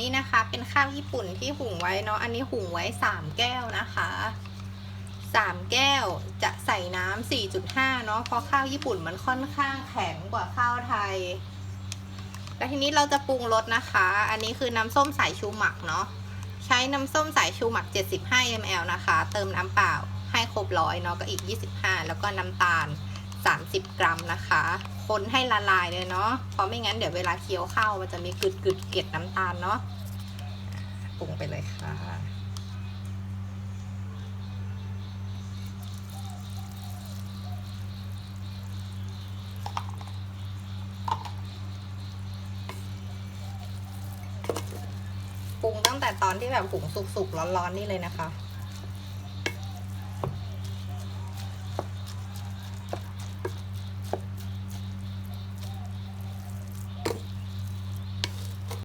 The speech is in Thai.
นี่นะคะ เป็นข้าวญี่ปุ่นที่หุงไว้เนาะ อันนี้หุงไว้สามแก้วนะคะสามแก้วจะใส่น้ำสี่จุดห้าเนาะ เพราะข้าวญี่ปุ่นมันค่อนข้างแข็งกว่าข้าวไทย แล้วทีนี้เราจะปรุงรสนะคะ อันนี้คือน้ำส้มสายชูหมักเนาะ ใช้น้ำส้มสายชูหมัก 75 ml นะคะ เติมน้ำเปล่าให้ครบร้อยเนาะ ก็อีก 25 แล้วก็น้ำตาล 30 กรัมนะคะ คนให้ละลายเลยเนาะเพราะไม่งั้นเดี๋ยวเวลาเคี้ยวข้าวมันจะมีกึดกึดเกล็ดน้ำตาลเนาะปรุงไปเลยค่ะปรุงตั้งแต่ตอนที่แบบหุงสุกๆร้อนๆนี่เลยนะคะ